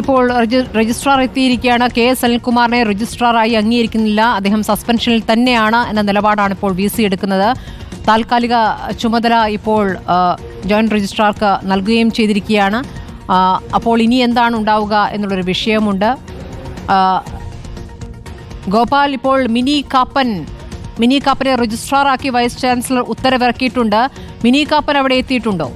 ഇപ്പോൾ രജിസ്ട്രാർ എത്തിയിരിക്കുകയാണ്. K S അനിൽകുമാറിനെ രജിസ്ട്രാറായി അംഗീകരിക്കുന്നില്ല. അദ്ദേഹം സസ്പെൻഷനിൽ തന്നെയാണ് എന്ന നിലപാടാണ് ഇപ്പോൾ വി സി എടുക്കുന്നത്. താൽക്കാലിക ചുമതല ഇപ്പോൾ ജോയിന്റ് രജിസ്ട്രാർക്ക് നൽകുകയും ചെയ്തിരിക്കുകയാണ്. അപ്പോൾ ഇനി എന്താണ് ഉണ്ടാവുക എന്നുള്ളൊരു വിഷയമുണ്ട്. ഗോപാൽ ഇപ്പോൾ മിനി കാപ്പൻ മിനി കാപ്പനെ രജിസ്ട്രാറാക്കി വൈസ് ചാൻസലർ ഉത്തരവിറക്കിയിട്ടുണ്ട്. മിനി കാപ്പൻ അവിടെ എത്തിയിട്ടുണ്ടോ?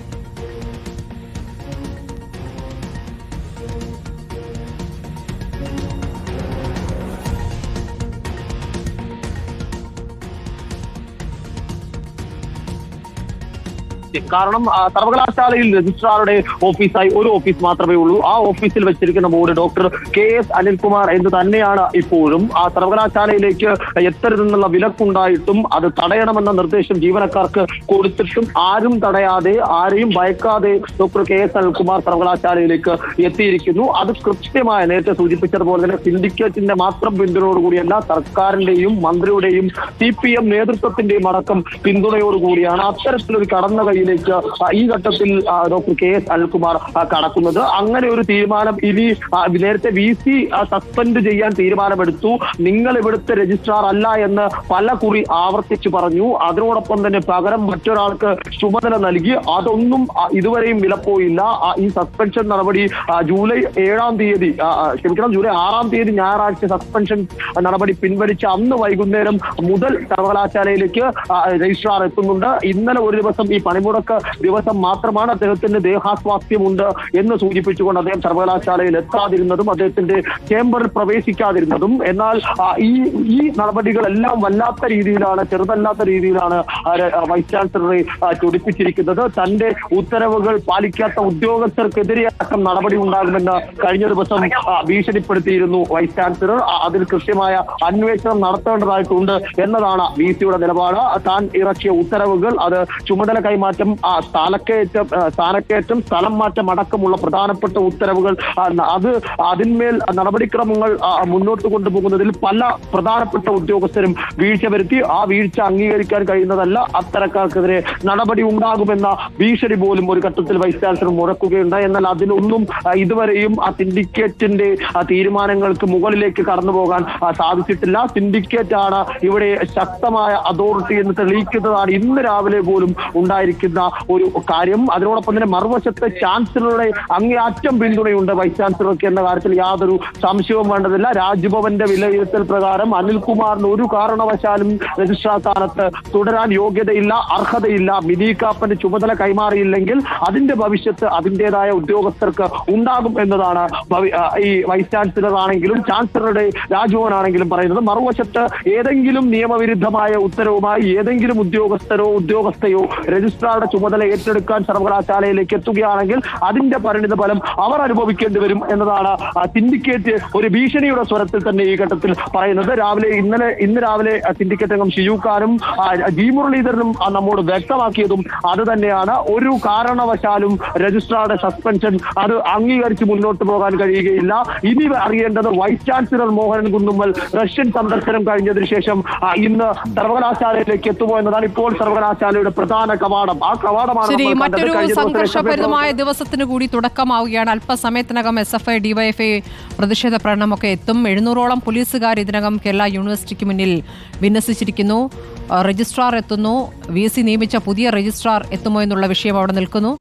കാരണം ആ, സർവകലാശാലയിൽ രജിസ്ട്രാറുടെ ഓഫീസായി ഒരു ഓഫീസ് മാത്രമേ ഉള്ളൂ. ആ ഓഫീസിൽ വെച്ചിരിക്കുന്ന board doctor K S Anilkumar എന്ന് തന്നെയാണ് ഇപ്പോഴും. ആ സർവകലാശാലയിലേക്ക് എത്തരുതെന്നുള്ള വിലക്കുണ്ടായിട്ടും അത് തടയണമെന്ന നിർദ്ദേശം ജീവനക്കാർക്ക് കൊടുത്തിട്ടും ആരും തടയാതെ ആരെയും ഭയക്കാതെ ഡോക്ടർ കെ എസ് അനിൽകുമാർ സർവകലാശാലയിലേക്ക് എത്തിയിരിക്കുന്നു. അത് കൃത്യമായ നേരത്തെ സൂചിപ്പിച്ചതുപോലെ തന്നെ സിൻഡിക്കേറ്റിന്റെ മാത്രം പിന്തുണയോടുകൂടിയല്ല സർക്കാരിന്റെയും മന്ത്രിയുടെയും സി പി എം നേതൃത്വത്തിന്റെയും അടക്കം പിന്തുണയോടുകൂടിയാണ്. അത്തരത്തിലൊരു കടന്ന കൈയിലേക്ക് ഈ ഘട്ടത്തിൽ ഡോക്ടർ കെ എസ് അനിൽകുമാർ കടക്കുന്നത്. അങ്ങനെ ഒരു തീരുമാനം ഇനി നേരത്തെ വി സി സസ്പെൻഡ് ചെയ്യാൻ തീരുമാനമെടുത്തു. നിങ്ങൾ ഇവിടുത്തെ രജിസ്ട്രാർ അല്ല എന്ന് പല കുറി ആവർത്തിച്ചു പറഞ്ഞു. അതിനോടൊപ്പം തന്നെ പകരം മറ്റൊരാൾക്ക് ചുമതല നൽകി. അതൊന്നും ഇതുവരെയും വിലപ്പോയില്ല. ഈ സസ്പെൻഷൻ നടപടി ജൂലൈ ഏഴാം തീയതി ക്ഷമിക്കണം ജൂലൈ ആറാം തീയതി ഞായറാഴ്ച സസ്പെൻഷൻ നടപടി പിൻവലിച്ച അന്ന് വൈകുന്നേരം മുതൽ സർവകലാശാലയിലേക്ക് രജിസ്ട്രാർ എത്തുന്നുണ്ട്. ഇന്നലെ ഒരു ദിവസം ഈ പണിമുടക്ക് ദിവസം മാത്രമാണ് അദ്ദേഹത്തിന് ദേഹാസ്വാസ്ഥ്യമുണ്ട് എന്ന് സൂചിപ്പിച്ചുകൊണ്ട് അദ്ദേഹം സർവകലാശാലയിൽ എത്താതിരുന്നതും അദ്ദേഹത്തിന്റെ ചേംബറിൽ പ്രവേശിക്കാതിരുന്നതും. എന്നാൽ ഈ ഈ നടപടികളെല്ലാം വല്ലാത്ത രീതിയിലാണ് ചെറുതല്ലാത്ത രീതിയിലാണ് വൈസ് ചാൻസലറെ ചൊടിപ്പിച്ചിരിക്കുന്നത്. തന്റെ ഉത്തരവുകൾ പാലിക്കാത്ത ഉദ്യോഗസ്ഥർക്കെതിരെ അടക്കം നടപടി ഉണ്ടാകുമെന്ന് കഴിഞ്ഞ ദിവസം ഭീഷണിപ്പെടുത്തിയിരുന്നു വൈസ് ചാൻസലർ. അതിൽ കൃത്യമായ അന്വേഷണം നടത്തേണ്ടതായിട്ടുണ്ട് എന്നതാണ് വി സിയുടെ നിലപാട്. താൻ ഇറക്കിയ ഉത്തരവുകൾ അത് ചുമതല കൈമാറ്റം ആ, സ്ഥാനക്കയറ്റം ആ, സ്ഥാനക്കയറ്റം സ്ഥലം മാറ്റം അടക്കമുള്ള പ്രധാനപ്പെട്ട ഉത്തരവുകൾ അത് അതിന്മേൽ നടപടിക്രമങ്ങൾ മുന്നോട്ട് കൊണ്ടുപോകുന്നതിൽ പല പ്രധാനപ്പെട്ട ഉദ്യോഗസ്ഥരും വീഴ്ച വരുത്തി ആ വീഴ്ച അംഗീകരിക്കാൻ കഴിയുന്നതല്ല അത്തരക്കാർക്കെതിരെ നടപടി ഉണ്ടാകുമെന്ന ഭീഷണി പോലും ഒരു ഘട്ടത്തിൽ വൈസ് ചാൻസലർ മുഴക്കുകയുണ്ട് എന്നാൽ അതിലൊന്നും ആ, ഇതുവരെയും ആ സിൻഡിക്കേറ്റിന്റെ തീരുമാനങ്ങൾക്ക് മുകളിലേക്ക് കടന്നു പോകാൻ സാധിച്ചിട്ടില്ല. സിൻഡിക്കേറ്റ് ആണ് ഇവിടെ ശക്തമായ അതോറിറ്റി എന്ന് തെളിയിക്കുന്നതാണ് ഇന്ന് രാവിലെ പോലും ഉണ്ടായിരിക്കുന്ന ഒരു കാര്യം. അതിനോടൊപ്പം തന്നെ മറുവശത്ത് ചാൻസലറുടെ അങ്ങേയറ്റം പിന്തുണയുണ്ട് വൈസ് ചാൻസലർക്ക് എന്ന കാര്യത്തിൽ യാതൊരു സംശയവും വേണ്ടതില്ല. രാജ്ഭവന്റെ വിലയിരുത്തൽ പ്രകാരം അനിൽകുമാറിന് ഒരു കാരണവശാലും രജിസ്ട്രാർ സ്ഥാനത്ത് തുടരാൻ യോഗ്യതയില്ല അർഹതയില്ല. മിനി കാപ്പന്റെ ചുമതല കൈമാറിയില്ലെങ്കിൽ അതിന്റെ ഭവിഷ്യത്ത് അതിന്റെതായ ഉദ്യോഗസ്ഥർക്ക് ഉണ്ടാകും എന്നതാണ് ഈ വൈസ് ചാൻസലർ ആണെങ്കിലും ചാൻസലറുടെ രാജ്ഭവൻ ആണെങ്കിലും പറയുന്നത്. മറുവശത്ത് ഏതെങ്കിലും നിയമവിരുദ്ധമായ ഉത്തരവുമായി ഏതെങ്കിലും ഉദ്യോഗസ്ഥരോ ഉദ്യോഗസ്ഥയോ രജിസ്ട്രാറുടെ ചുമതല ഏറ്റെടുക്കാൻ സർവകലാശാലയിലേക്ക് എത്തുകയാണെങ്കിൽ അതിന്റെ പരിണിത ഫലം അവർ അനുഭവിക്കേണ്ടി വരും എന്നതാണ് സിൻഡിക്കേറ്റ് ഒരു ഭീഷണിയുടെ സ്വരത്തിൽ തന്നെ ഈ ഘട്ടത്തിൽ പറയുന്നത്. രാവിലെ ഇന്നലെ ഇന്ന് രാവിലെ സിൻഡിക്കേറ്റ് അംഗം ഷിയൂക്കാനും ജി മുരളീധരനും നമ്മോട് വ്യക്തമാക്കിയതും അത് തന്നെയാണ്. ഒരു കാരണവശാലും രജിസ്ട്രാറുടെ സസ്പെൻഷൻ അത് അംഗീകരിച്ച് മുന്നോട്ട് പോകാൻ കഴിയുകയില്ല. ഇനി അറിയേണ്ടത് vice chancellor Mohanan Kunnummal Russian സന്ദർശനം കഴിഞ്ഞതിന് ശേഷം ഇന്ന് സർവകലാശാലയിലേക്ക് എത്തുമോ എന്നതാണ് ഇപ്പോൾ സർവകലാശാലയുടെ പ്രധാന കവാടം. ആ കവാടമാണ് ശരി മറ്റൊരു സംഘർഷഭരിതമായ ദിവസത്തിന് കൂടി തുടക്കമാവുകയാണ്. അല്പസമയത്തിനകം എസ് എഫ് ഐ ഡിവൈഎഫ്ഐ പ്രതിഷേധ പ്രകടനമൊക്കെ എത്തും. എഴുന്നൂറോളം പോലീസുകാർ ഇതിനകം കേരള യൂണിവേഴ്സിറ്റിക്ക് മുന്നിൽ വിന്യസിച്ചിരിക്കുന്നു. രജിസ്ട്രാർ എത്തുന്നു. വി സി നിയമിച്ച പുതിയ രജിസ്ട്രാർ എത്തുമോ എന്നുള്ള വിഷയം അവിടെ നിൽക്കുന്നു.